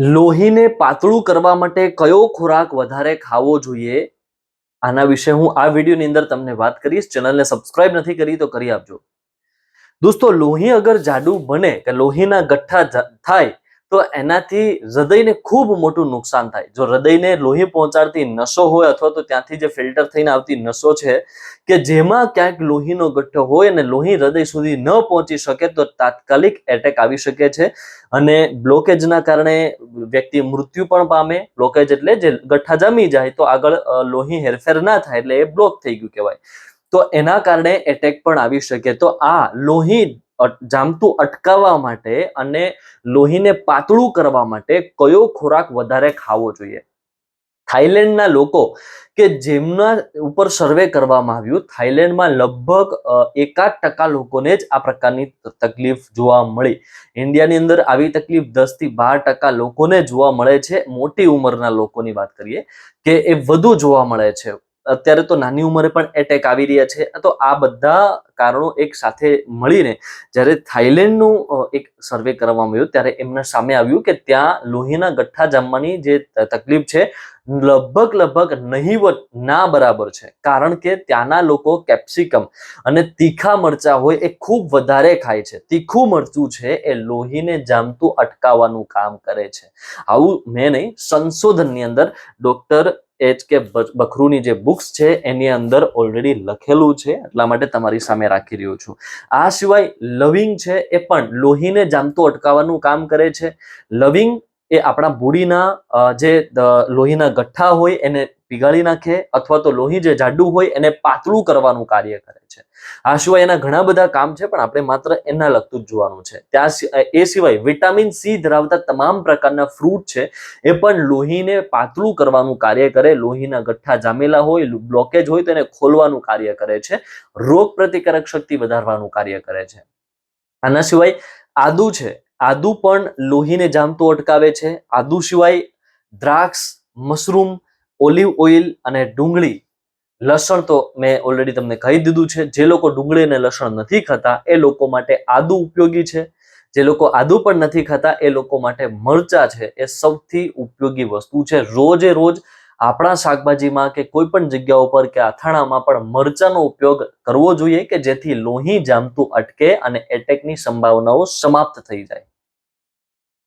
લોહીને પાતળું કરવા માટે કયો ખોરાક વધારે ખાવો જોઈએ? આના વિશે હું આ વિડીયોની અંદર તમને વાત કરીશ. ચેનલને સબસ્ક્રાઇબ નથી કરી તો કરી આપજો. દોસ્તો, લોહી અગર જાડું બને કે લોહીના ગઠ્ઠા થાય તો એનાથી હૃદયને ખૂબ મોટું નુકસાન થાય. જો હૃદયને લોહી પહોંચાડતી નસો હોય અથવા તો ત્યાંથી જે ફિલ્ટર થઈને આવતી નસો છે, કે જેમાં ક્યાંક લોહીનો ગઠ્ઠો હોય અને લોહી હૃદય સુધી ન પહોંચી શકે તો તાત્કાલિક એટેક આવી શકે છે. અને બ્લોકેજના કારણે વ્યક્તિ મૃત્યુ પણ પામે. બ્લોકેજ એટલે જે ગઠ્ઠા જામી જાય તો આગળ લોહી હેરફેર ના થાય એટલે એ બ્લોક થઈ ગયું કહેવાય. તો એના કારણે એટેક પણ આવી શકે. તો આ લોહી જામતું અટકાવવા માટે અને લોહીને પાતળું કરવા માટે કયો ખોરાક વધારે ખાવો જોઈએ? થાઈલેન્ડના લોકો કે જેમના ઉપર સર્વે કરવામાં આવ્યું થાઈલેન્ડમાં લગભગ એકાદ ટકા લોકોને જ આ પ્રકારની તકલીફ જોવા મળી. ઇન્ડિયાની અંદર આવી તકલીફ દસથી બાર ટકા લોકોને જોવા મળે છે. મોટી ઉંમરના લોકોની વાત કરીએ કે એ વધુ જોવા મળે છે. અત્યારે તો નાની ઉંમરે પણ એટેક આવી રહ્યા છે. તો આ બધા કારણો એક સાથે મળીને જ્યારે થાઈલેન્ડનું એક સર્વે કરવામાં આવ્યું ત્યારે એમના સામે આવ્યું કે ત્યાં લોહીના ગઠ્ઠા જામવાની જે તકલીફ છે, લગભગ લગભગ નહીવત ના બરાબર છે. કારણ કે ત્યાંના લોકો કેપ્સિકમ અને તીખા મરચા હોય એ ખૂબ વધારે ખાય છે. તીખું મરચું છે એ લોહીને જામતું, અટકાવવાનું કામ કરે છે. આવું મેં નહીં, સંશોધનની અંદર ડોક્ટર એચ કે બખરૂની જે બુક્સ છે, એની અંદર ઓલરેડી લખેલું છે, એટલા માટે તમારી સામે રાખી રહ્યો છું. આ સિવાય લવિંગ છે, એ પણ લોહીને જામતું અટકાવવાનું કામ કરે છે. લવિંગ એ આપણા મૂડીના જે લોહીના ગઠ્ઠા હોય એને પીગાળી નાખે અથવા તો લોહી જે જાડું હોય એને પાતળું કરવાનું કાર્ય કરે છે. આ સિવાય એના ઘણા બધા કામ છે, પણ આપણે માત્ર એના લગતું જ જોવાનું છે. ત્યાં એ સિવાય વિટામિન સી ધરાવતા તમામ પ્રકારના ફ્રૂટ છે, એ પણ લોહીને પાતળું કરવાનું કાર્ય કરે. લોહીના ગઠ્ઠા જામેલા હોય બ્લોકેજ હોય તો એને ખોલવાનું કાર્ય કરે છે. રોગ પ્રતિકારક શક્તિ વધારવાનું કાર્ય કરે છે. આના સિવાય આદુ છે આદુ પણ લોહીને જામતું અટકાવે છે. આદુ સિવાય દ્રાક્ષ, મશરૂમ, ઓલિવ ઓઇલ અને ડુંગળી, લસણ તો મેં ઓલરેડી તમને કહી દીધું છે. જે લોકો ડુંગળી અને લસણ નથી ખાતા, એ લોકો માટે આદુ ઉપયોગી છે. જે લોકો આદુ પણ નથી ખાતા, એ લોકો માટે મરચા છે, એ સૌથી ઉપયોગી વસ્તુ છે. રોજે રોજ આપણા શાકભાજીમાં કે કોઈ પણ જગ્યા ઉપર કે અથાણામાં પણ મરચાનો ઉપયોગ કરવો જોઈએ કે જેથી લોહી જામતું અટકે અને એટેકની સંભાવનાઓ સમાપ્ત થઈ જાય.